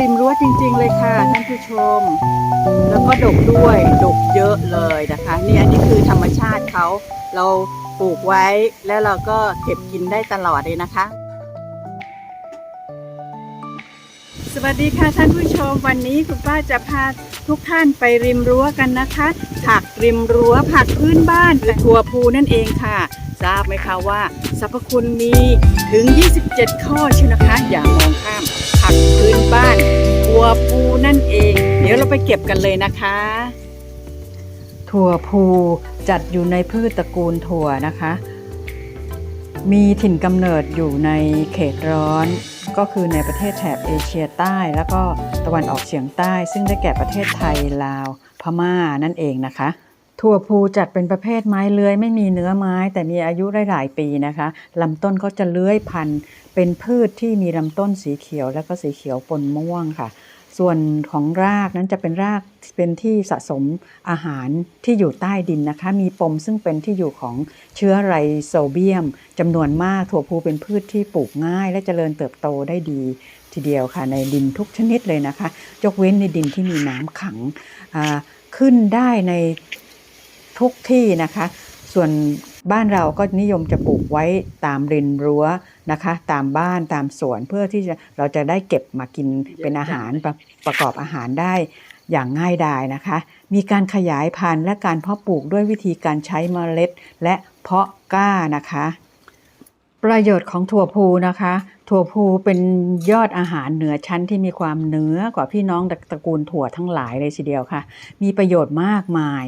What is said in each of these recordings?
ริมรั้วจริง ๆ เลยค่ะท่านผู้ชม แล้วก็ดกด้วยดกเยอะเลยนะคะนี่อันนี้คือธรรมชาติเขาเราปลูกไว้แล้วเราก็เก็บกินได้ตลอดเลยนะคะ สวัสดีค่ะท่านผู้ชมวันนี้คุณป้าจะพาทุกท่านไปริมรั้วกันนะคะ ผักริมรั้วผักพื้นบ้านคือถั่วพูนั่นเองค่ะ ทราบไหมคะว่าสรรพคุณมีถึง 27 ข้อเชียวนะคะ อย่ามองข้าม ผักพื้นบ้านถั่วพูนั่นเอง เดี๋ยวเราไปเก็บกันเลยนะคะ ถั่วพูจัดอยู่ในพืชตระกูลถั่วนะคะ มีถิ่นกำเนิดอยู่ในเขตร้อน ก็คือในประเทศแถบเอเชียใต้ แล้วก็ตะวันออกเฉียงใต้ ซึ่งได้แก่ประเทศไทยลาว พม่านั่นเองนะคะ ถั่วพูจัดเป็นประเภทไม้เลื้อยไม่มีเนื้อไม้ แต่มีอายุได้หลายปีนะคะลำต้นก็จะเลื้อยพันธุ์เป็นพืชที่มีลำต้นสีเขียว และก็สีเขียวปนม่วงค่ะ ส่วนของรากนั้นจะเป็นรากเป็นที่สะสมอาหารที่อยู่ใต้ดินนะคะ มีปมซึ่งเป็นที่อยู่ของเชื้อไรโซเบียมจำนวนมากถั่วพูเป็นพืชที่ปลูกง่าย และเจริญเติบโตได้ดีทีเดียวค่ะในดินทุกชนิดเลยนะคะยกเว้นในดินที่มีน้ำขังขึ้นได้ใน ทุกที่นะคะ ส่วนบ้านเราก็นิยมจะปลูกไว้ตามริมรั้วนะคะ ตามบ้านตามสวนเพื่อที่จะเราจะได้เก็บมากินเป็นอาหารประประกอบอาหารได้อย่างง่ายดายนะคะ มีการขยายพันธุ์และการเพาะปลูกด้วยวิธีการใช้เมล็ด และเพาะก้านะคะ ประโยชน์ของถั่วพูนะคะ ถั่วพูเป็นยอดอาหารเหนือชั้นที่มีความเนื้อกว่าพี่น้องตระกูลถั่วทั้งหลายเลยทีเดียวค่ะ มีประโยชน์มากมาย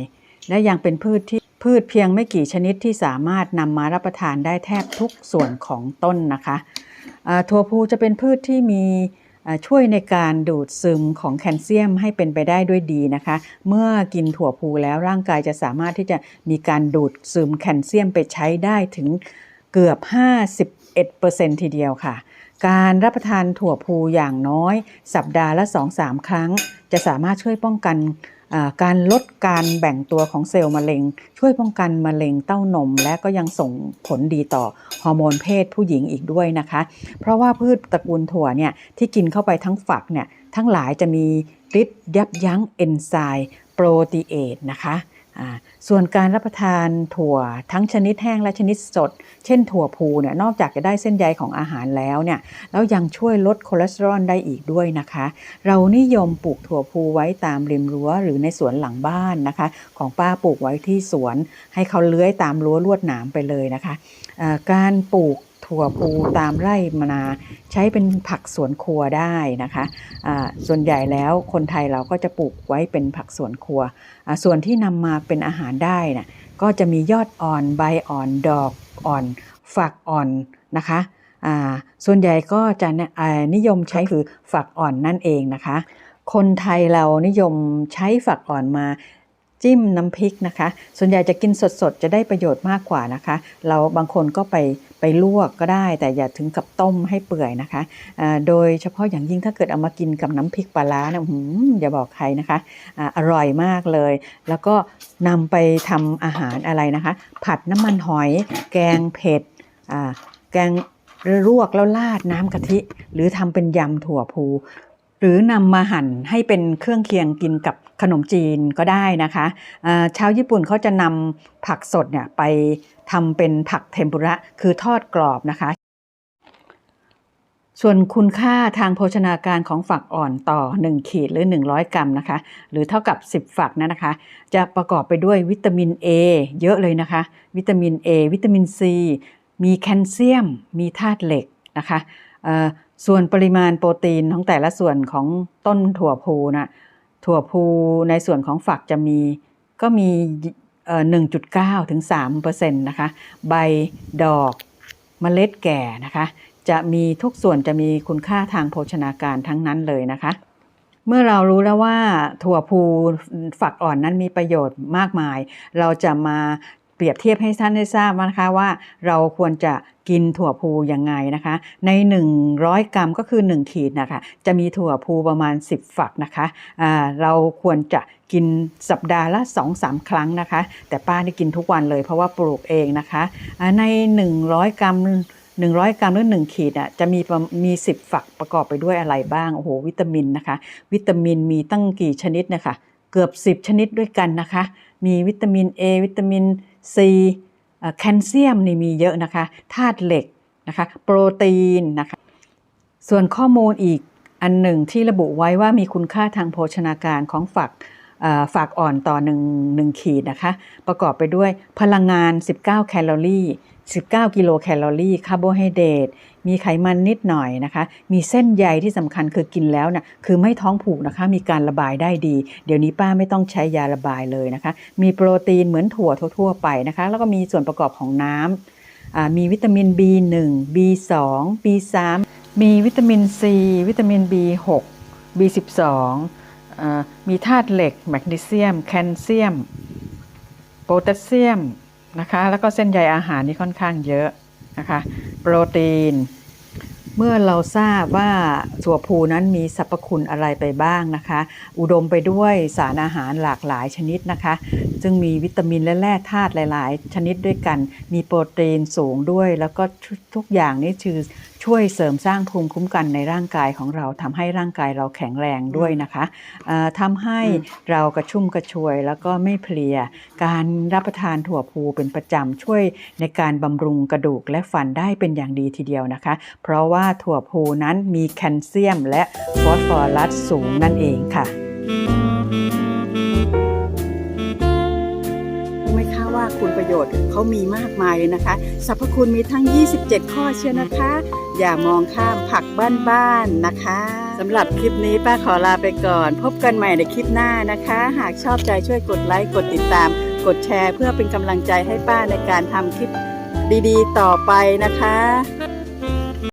และยังเป็นพืชที่พืชเพียงไม่กี่ชนิดที่สามารถนำมารับประทานได้แทบทุกส่วนของต้นนะคะถั่วพูจะเป็นพืชที่มีช่วยในการดูดซึมของแคลเซียมให้เป็นไปได้ด้วยดีนะคะ เมื่อกินถั่วพูแล้วร่างกายจะสามารถที่จะมีการดูดซึมแคลเซียมไปใช้ได้ถึงเกือบ 51%ทีเดียวค่ะ การรับประทานถั่วพูอย่างน้อย สัปดาห์ละ 2-3 ครั้ง จะสามารถช่วยป้องกัน การลดการแบ่งตัวของเซลล์มะเร็ง ช่วยป้องกันมะเร็งเต้านม และก็ยังส่งผลดีต่อฮอร์โมนเพศผู้หญิงอีกด้วยนะคะ เพราะว่าพืชตระกูลถั่วเนี่ยที่กินเข้าไปทั้งฝักเนี่ยทั้งหลายจะมีฤทธิ์ยับยั้งเอนไซม์โปรตีเอทนะคะ ส่วนการรับประทานถั่วทั้งชนิดแห้งและชนิดสด เช่นถั่วพูเนี่ยนอกจากจะได้เส้นใยของอาหารแล้วเนี่ยแล้วยังช่วยลดคอเลสเตอรอลได้อีกด้วยนะคะ เรานิยมปลูกถั่วพูไว้ตามริมรั้วหรือในสวนหลังบ้านนะคะ ของป้าปลูกไว้ที่สวน ให้เขาเลื้อยตามรั้วลวดหนามไปเลยนะคะการปลูก ถั่วพูตามไร่มนา ใช้เป็นผักสวนครัวได้นะคะอ่าส่วนใหญ่แล้วคนไทยเราก็จะปลูกไว้เป็นผักสวนครัว ส่วนที่นำมาเป็นอาหารได้น่ะก็จะมียอดอ่อนใบอ่อนดอกอ่อนฝักอ่อนนะคะส่วนใหญ่ก็จะนิยมใช้คือฝักอ่อนนั่นเองนะคะ คนไทยเรานิยมใช้ฝักอ่อนมา จิ้มน้ำพริกนะคะ ส่วนใหญ่จะกินสดๆ จะได้ประโยชน์มากกว่านะคะ เราบางคนก็ไปไปลวกก็ได้ แต่อย่าถึงกับต้มให้เปื่อยนะคะ โดยเฉพาะอย่างยิ่งถ้าเกิดเอามากินกับน้ำพริกปลาร้านี่ยหืมอย่าบอกใครนะคะออร่อยมากเลย แล้วก็นำไปทำอาหารอะไรนะคะ ผัดน้ำมันหอย แกงเผ็ดแกงลวกแล้วราดน้ำกะทิ หรือทำเป็นยำถั่วพู รือนำมาหั่นให้เป็นเครื่องเคียงกินกับขนมจีนก็ได้นะคะชาวญี่ปุ่นเขาจะนำผักสดเนี่ยไปทำเป็นผักเทมปุระคือทอดกรอบนะคะ ส่วนคุณค่าทางโภชนาการของฝักอ่อนต่อ 1 ขีดหรือ 100 กรัมนะคะ หรือเท่ากับ 10 ฝักนะนะคะ จะประกอบไปด้วยวิตามิน A เยอะเลยนะคะ วิตามิน A วิตามิน C มีแคลเซียม มีธาตุเหล็กนะคะ ส่วนปริมาณโปรตีนของแต่ละส่วนของต้นถั่วพูนะถั่วพูในส่วนของฝักจะมีก็มีเอ่อ1.9 ถึง3%นต์นะคะ ใบดอกเมล็ดแก่นะคะ จะมีทุกส่วนจะมีคุณค่าทางโภชนาการทั้งนั้นเลยนะคะ เมื่อเรารู้แล้วว่าถั่วพูฝักอ่อนนั้นมีประโยชน์มากมาย เราจะมา เปรียบเทียบให้ท่านได้ทราบนะคะว่าเราควรจะกินถั่วพูยังไงนะคะ ใน 100 กรัมก็คือ 1 ขีดนะคะจะมีถั่วพูประมาณ 10 ฝักนะคะเราควรจะกินสัปดาห์ละ 2-3 ครั้งนะคะ แต่ป้าได้กินทุกวันเลยเพราะว่าปลูกเองนะคะใน 100 กรัม100 กรัมหรือ 1 ขีดอะจะมีมี 10 ฝักประกอบไปด้วยอะไรบ้าง โอ้โห วิตามินนะคะ วิตามินมีตั้งกี่ชนิดนะคะ เกือบ 10 ชนิดด้วยกันนะคะ มีวิตามิน A วิตามิน ซีแคลเซียมนี่มีเยอะนะคะธาตุเหล็กนะคะโปรตีนนะคะส่วนข้อมูลอีกอันหนึ่งที่ระบุไว้ว่ามีคุณค่าทางโภชนาการของฝักฝากอ่อนต่อ1งขีดนะคะ ประกอบไปด้วยพลังงาน 19 แคลอรี่ 19 กิโลแคลอรี่คาร์โบไฮเดรตมีไขมันนิดหน่อยนะคะ มีเส้นใยที่สำคัญคือกินแล้วนะ่ะคือไม่ท้องผูกนะคะ มีการระบายได้ดี เดี๋ยวนี้ป้าไม่ต้องใช้ยาระบายเลยนะคะ มีโปรตีนเหมือนถั่วทั่ว ๆ ไปนะคะ แล้วก็มีส่วนประกอบของน้ำอ่ามีวิตามิน B1 B2 B3 มีวิตามิน C วิตามิน B6 B12 อ่ามีธาตุเหล็ก แมกนีเซียม แคลเซียม โพแทสเซียม นะคะ แล้วก็เส้นใยอาหารนี่ค่อนข้างเยอะนะคะโปรตีน เมื่อเราทราบว่าถั่วพูนั้นมีสรรพคุณอะไรไปบ้างนะคะ อุดมไปด้วยสารอาหารหลากหลายชนิดนะคะ ซึ่งมีวิตามินและแร่ธาตุหลาย ๆ ชนิดด้วยกัน มีโปรตีนสูงด้วย แล้วก็ทุกอย่างนี่คือ ช่วยเสริมสร้างภูมิคุ้มกันในร่างกายของเราทำให้ร่างกายเราแข็งแรงด้วยนะคะเอ่อทำให้เรากระชุ่มกระชวย แล้วก็ไม่เพลีย การรับประทานถั่วพูเป็นประจำช่วยในการบำรุงกระดูกและฟันได้เป็นอย่างดีทีเดียวนะคะ เพราะว่าถั่วพูนั้นมีแคลเซียมและฟอสฟอรัสสูงนั่นเองค่ะ ว่าคุณประโยชน์เขามีมากมายเลยนะคะสรรพคุณมีทั้ง 27 ข้อเชียวนะคะ อย่ามองข้ามผักบ้านๆนะคะสำหรับคลิปนี้ป้าขอลาไปก่อน พบกันใหม่ในคลิปหน้านะคะ หากชอบใจช่วยกดไลค์กดติดตาม กดแชร์ เพื่อเป็นกำลังใจให้ป้าในการทำคลิปดีๆ ต่อไปนะคะ